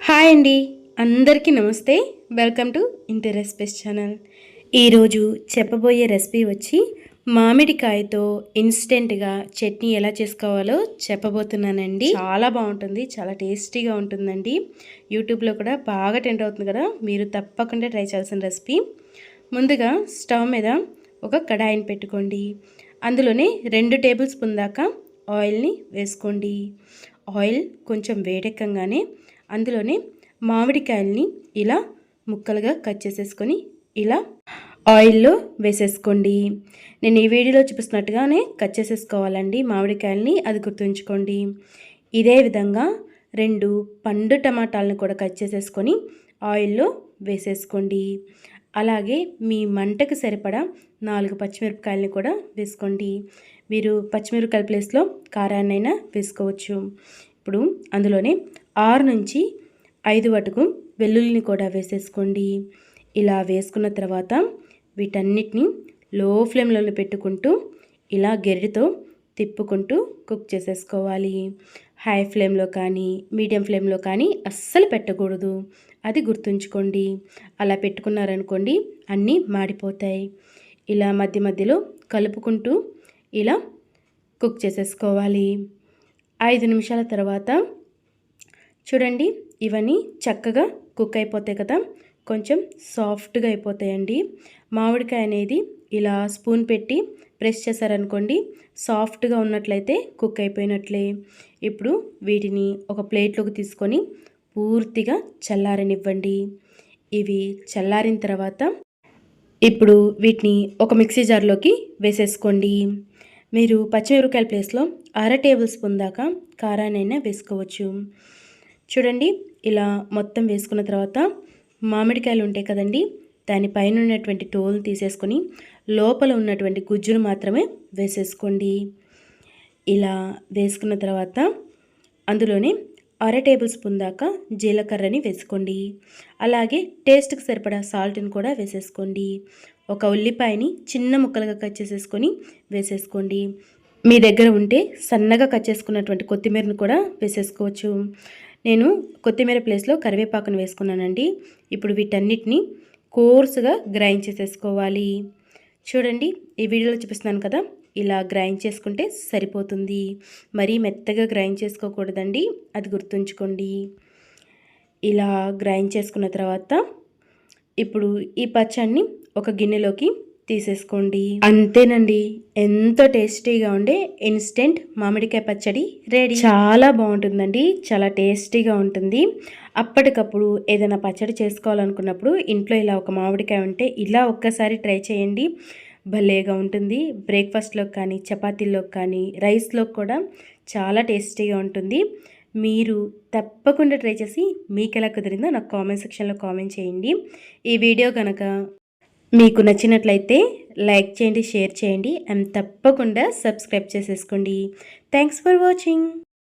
Hi అండి. అందరికీ నమస్తే. Welcome to inter recipes channel. ఈరోజు చెప్పబోయే రెసిపీ వచ్చి మామిడికాయతో ఇన్స్టెంట్గా చట్నీ ఎలా చేసుకోవాలో చెప్పబోతున్నానండి. చాలా బాగుంటుంది. చాలా టేస్టీగా ఉంటుందండి. యూట్యూబ్లో కూడా బాగా టెంట్ అవుతుంది కదా. మీరు తప్పకుండా ట్రై చేయాల్సిన రెసిపీ. ముందుగా స్టవ్ మీద ఒక కడాయిని పెట్టుకోండి. అందులోనే రెండు టేబుల్ స్పూన్ దాకా ఆయిల్ని వేసుకోండి. ఆయిల్ కొంచెం వేడెక్కగానే అందులోనే మామిడికాయల్ని ఇలా ముక్కలుగా కట్ చేసేసుకొని ఇలా ఆయిల్లో వేసేసుకోండి. నేను ఈ వీడియోలో చూపిస్తున్నట్టుగానే కట్ చేసేసుకోవాలండి మామిడికాయల్ని అది గుర్తుంచుకోండి. ఇదే విధంగా రెండు పండు టమాటాలను కూడా కట్ చేసేసుకొని ఆయిల్లో వేసేసుకోండి. అలాగే మీ మంటకు సరిపడా నాలుగు పచ్చిమిరపకాయలని కూడా వేసుకోండి. మీరు పచ్చిమిరపకాయల ప్లేస్లో కారాన్నైనా వేసుకోవచ్చు. ఇప్పుడు అందులోనే ఆరు నుంచి ఐదు వటుకు వెల్లుల్లిని కూడా వేసేసుకోండి. ఇలా వేసుకున్న తర్వాత వీటన్నిటిని లో ఫ్లేమ్లో పెట్టుకుంటూ ఇలా గెరిటితో తిప్పుకుంటూ కుక్ చేసేసుకోవాలి. హై ఫ్లేమ్లో కానీ మీడియం ఫ్లేమ్లో కానీ అస్సలు పెట్టకూడదు. అది గుర్తుంచుకోండి. అలా పెట్టుకున్నారనుకోండి అన్నీ మాడిపోతాయి. ఇలా మధ్య మధ్యలో కలుపుకుంటూ ఇలా కుక్ చేసేసుకోవాలి. ఐదు నిమిషాల తర్వాత చూడండి ఇవన్నీ చక్కగా కుక్ అయిపోతాయి కదా. కొంచెం సాఫ్ట్గా అయిపోతాయండి. మామిడికాయ అనేది ఇలా స్పూన్ పెట్టి ప్రెస్ చేశారనుకోండి సాఫ్ట్గా ఉన్నట్లయితే కుక్ అయిపోయినట్లే. ఇప్పుడు వీటిని ఒక ప్లేట్లోకి తీసుకొని పూర్తిగా చల్లారనివ్వండి. ఇవి చల్లారిన తర్వాత ఇప్పుడు వీటిని ఒక మిక్సీ జార్లోకి వేసేసుకోండి. మీరు పచ్చిమిరపకాయల ప్లేస్లో అర టేబుల్ స్పూన్ దాకా కారానైనా వేసుకోవచ్చు. చూడండి ఇలా మొత్తం వేసుకున్న తర్వాత మామిడికాయలు ఉంటాయి కదండి దానిపైన ఉన్నటువంటి టోల్ తీసేసుకొని లోపల ఉన్నటువంటి గుజ్జును మాత్రమే వేసేసుకోండి. ఇలా వేసుకున్న తర్వాత అందులోనే అర టేబుల్ స్పూన్ దాకా జీలకర్రని వేసుకోండి. అలాగే టేస్ట్కి సరిపడా సాల్ట్ని కూడా వేసేసుకోండి. ఒక ఉల్లిపాయని చిన్న ముక్కలుగా కట్ చేసేసుకొని వేసేసుకోండి. మీ దగ్గర ఉంటే సన్నగా కట్ చేసుకున్నటువంటి కొత్తిమీరను కూడా వేసేసుకోవచ్చు. నేను కొత్తిమీర ప్లేస్లో కరివేపాకును వేసుకున్నానండి. ఇప్పుడు వీటన్నిటిని కోర్సుగా గ్రైండ్ చేసేసుకోవాలి. చూడండి ఈ వీడియోలో చూపిస్తున్నాను కదా ఇలా గ్రైండ్ చేసుకుంటే సరిపోతుంది. మరీ మెత్తగా గ్రైండ్ చేసుకోకూడదండి అది గుర్తుంచుకోండి. ఇలా గ్రైండ్ చేసుకున్న తర్వాత ఇప్పుడు ఈ పచ్చడిని ఒక గిన్నెలోకి తీసేసుకోండి. అంతేనండి. ఎంతో టేస్టీగా ఉండే ఇన్స్టెంట్ మామిడికాయ పచ్చడి రెడీ. చాలా బాగుంటుందండి. చాలా టేస్టీగా ఉంటుంది. అప్పటికప్పుడు ఏదైనా పచ్చడి చేసుకోవాలనుకున్నప్పుడు ఇంట్లో ఇలా ఒక మామిడికాయ ఉంటే ఇలా ఒక్కసారి ట్రై చేయండి. భలేగా ఉంటుంది. బ్రేక్ఫాస్ట్లోకి కానీ చపాతీల్లోకి కానీ రైస్లోకి కూడా చాలా టేస్టీగా ఉంటుంది. మీరు తప్పకుండా ట్రై చేసి మీకు ఎలా కుదిరిందో నాకు కామెంట్ సెక్షన్లో కామెంట్ చేయండి. ఈ వీడియో కనుక మీకు నచ్చినట్లయితే లైక్ చేయండి షేర్ చేయండి అండ్ తప్పకుండా సబ్స్క్రైబ్ చేసేసుకోండి. Thanks for watching